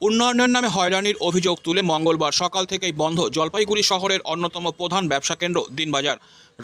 উন্নয়নের নামে হয়রানির অভিযোগ তুলে মঙ্গলবার সকাল থেকেই বন্ধ জলপাইগুড়ি শহরের অন্যতম প্রধান ব্যবসা কেন্দ্র দিনবাজার।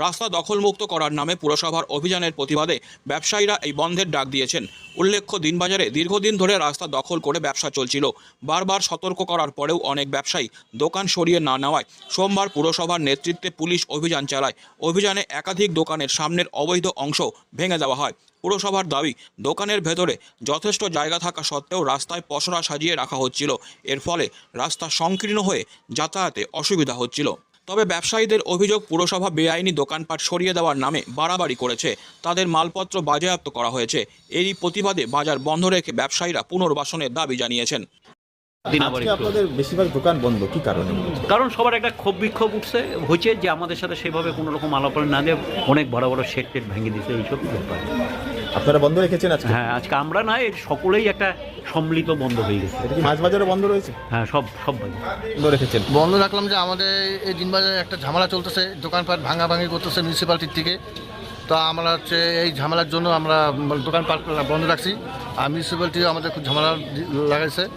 রাস্তা দখলমুক্ত করার নামে পুরসভার অভিযানের প্রতিবাদে ব্যবসায়ীরা এই বন্ধের ডাক দিয়েছেন। উল্লেখ্য, দিনবাজারে দীর্ঘদিন ধরে রাস্তা দখল করে ব্যবসা চলছিল। বারবার সতর্ক করার পরেও অনেক ব্যবসায়ী দোকান সরিয়ে না নেওয়ায় সোমবার পুরসভার নেতৃত্বে পুলিশ অভিযান চালায়। অভিযানে একাধিক দোকানের সামনের অবৈধ অংশ ভেঙে দেওয়া হয়। পুরসভার দাবি, দোকানের ভেতরে যথেষ্ট জায়গা থাকা সত্ত্বেও রাস্তায় পসরা সাজিয়ে রাখা হচ্ছিল। এর ফলে রাস্তা সংকীর্ণ হয়ে যাতায়াতে অসুবিধা হচ্ছিল। তবে ব্যবসায়ীদের অভিযোগ পুরসভা বেআইনি দোকানপাট সরিয়ে দেওয়ার নামে বাড়াবাড়ি করেছে। তাদের মালপত্র বাজেয়াপ্ত করা হয়েছে। এরই প্রতিবাদে বাজার বন্ধ রেখে ব্যবসায়ীরা পুনর্বাসনের দাবি জানিয়েছেন। আজকে আপনাদের বেশিরভাগ দোকান বন্ধ কি কারণে? কারণ সবার একটা ক্ষোভ বিক্ষোভ উঠছে হয়েছে যে আমাদের সাথে সেভাবে কোনো রকম আলাপন না দিয়ে অনেক বড় বড় শেড টেড ভেঙে দিচ্ছে এইসব ব্যাপার। আপনারা বন্ধ রেখেছেন আজকে? হ্যাঁ আজকে আমরা না এর সকলেই একটা সম্মিলিত বন্ধ হয়ে গেছে। এটা কি মাছ বাজারে বন্ধ রয়েছে? হ্যাঁ সব সব বন্ধ। রেখেছেন। বন্ধ রাখলাম যে আমাদের এই দিন বাজারে একটা ঝামেলা চলতেছে দোকানপাট ভাঙাভাঙি করতেছে মিউনিসিপ্যালিটির থেকে। তো আমরা হচ্ছে এই ঝামেলার জন্য আমরা দোকানপাট বন্ধ রাখছি। আর মিউনিসিপ্যালিটিও আমাদের খুব ঝামেলা লাগাইছে।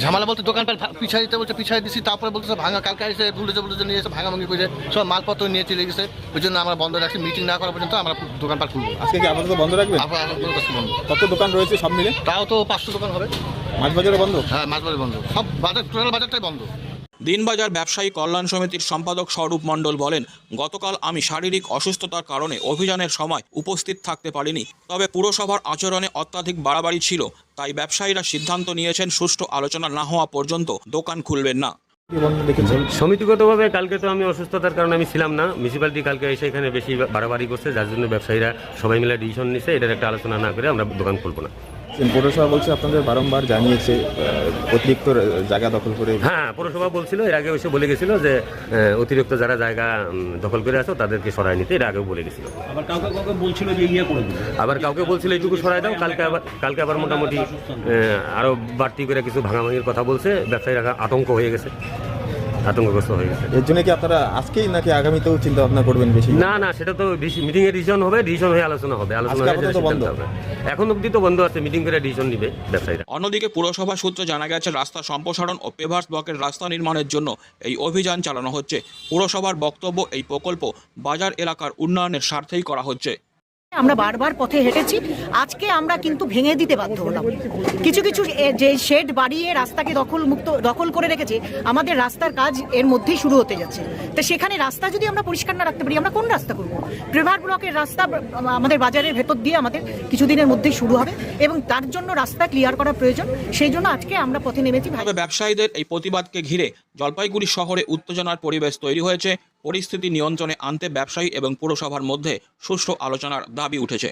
ঝামেলা বলতে দোকানপাট ভা- পিছাই দিতে বলছে পিছাই দিছি তারপরে বলতেছে ভাঙা কালকে এসে বুলেছে বুলেছে নিয়ে এসে ভাঙাভাঙি করে সব মালপত্র নিয়ে চলে গেছে। ওই জন্য আমরা বন্ধ রাখছি মিটিং না করা পর্যন্ত আমরা দোকানপাট খুলবো। আজকে কি আপাতত বন্ধ বন্ধ। কত দোকান রয়েছে সব মিলে? তাও তো পাঁচশো দোকান হবে। মাছ বাজারে বন্ধ? হ্যাঁ মাছ বাজার বন্ধ। সব বাজার টোটাল বাজারটাই বন্ধ। দিনবাজার ব্যবসায়ী কল্যাণ সমিতির সম্পাদক স্বরূপ মণ্ডল বলেন, গতকাল আমি শারীরিক অসুস্থতার কারণে অভিযানের সময় উপস্থিত থাকতে পারিনি, তবে পুরসভার আচরণে অত্যাধিক বাড়াবাড়ি ছিল, তাই ব্যবসায়ীরা সিদ্ধান্ত নিয়েছেন সুষ্ঠু আলোচনা না হওয়া পর্যন্ত দোকান খুলবেন না। সমিতিগতভাবে কালকে তো আমি অসুস্থতার কারণে আমি ছিলাম না মিউনিসিপ্যালিটি কালকে এসে এখানে বেশি বাড়াবাড়ি করছে, যার জন্য ব্যবসায়ীরা সবাই মিলে ডিসিশন নিছে, এটার একটা আলোচনা না করে আমরা দোকান খুলবো না। পৌরসভা বলছে আপনাদের বারংবার জানিয়েছে অতিরিক্ত জায়গা দখল করে। হ্যাঁ পৌরসভা বলছিল এর আগে এসে বলে গেছিল যে অতিরিক্ত যারা জায়গা দখল করে আছো তাদেরকে সরাই নিতে এর আগেও বলে গেছিল। আবার কাউকে কাউকে বলছিল যে ইয়ে করে আবার কাউকে বলছিল এইটুকু সরাই দাও কালকে আবার কালকে আবার মোটামুটি আরও বাড়তি করে কিছু ভাঙাভাঙির কথা বলছে ব্যবসায়ীরা আতঙ্ক হয়ে গেছে। আতঙ্কগ্রস্ত হয়ে গেছে। এর জন্য কি আপনারা আজকেই নাকি আগামীতেও চিন্তা ভাবনা করবেন বেশি? না না সেটা তো মিটিং এ ডিসিশন হবে ডিসিশন হয়ে আলোচনা হবে। আলোচনা হয়ে। হবে। এখন অবধি তো বন্ধ আছে মিটিং করে ডিসিশন নিবে ব্যবসায়ীরা। অন্যদিকে পুরসভা সূত্রে জানা গেছে রাস্তা সম্প্রসারণ ও পেভার্স ব্লকের রাস্তা নির্মাণের জন্য এই অভিযান চালানো হচ্ছে। পুরসভার বক্তব্য এই প্রকল্প বাজার এলাকার উন্নয়নের স্বার্থেই করা হচ্ছে। আমরা বারবার পথে হেঁটেছি, আজকে আমরা কিন্তু ভেঙে দিতে বাধ্য হলাম। কিছু কিছু যে শেড বাড়িয়ে রাস্তাকে দখল মুক্ত, দখল করে রেখেছে, আমাদের রাস্তার কাজ এর মধ্যেই শুরু হতে যাচ্ছে। তো সেখানে রাস্তা যদি আমরা পরিষ্কার না রাখতে পারি, আমরা কোন রাস্তা করব? প্রেভার ব্লকের রাস্তা, আমাদের বাজারের ভেতর দিয়ে আমাদের কিছুদিনের মধ্যেই শুরু হবে এবং তার জন্য রাস্তা ক্লিয়ার করা প্রয়োজন। সেই জন্য আজকে আমরা পথে নেমেছি। ব্যবসায়ীদের এই প্রতিবাদকে ঘিরে জলপাইগুড়ি শহরে উত্তেজনার পরিবেশ তৈরি হয়েছে। পরিস্থিতি নিয়ন্ত্রণে আনতে ব্যবসায়ী এবং পুরসভার মধ্যে সুষ্ঠু আলোচনার দাবি উঠেছে।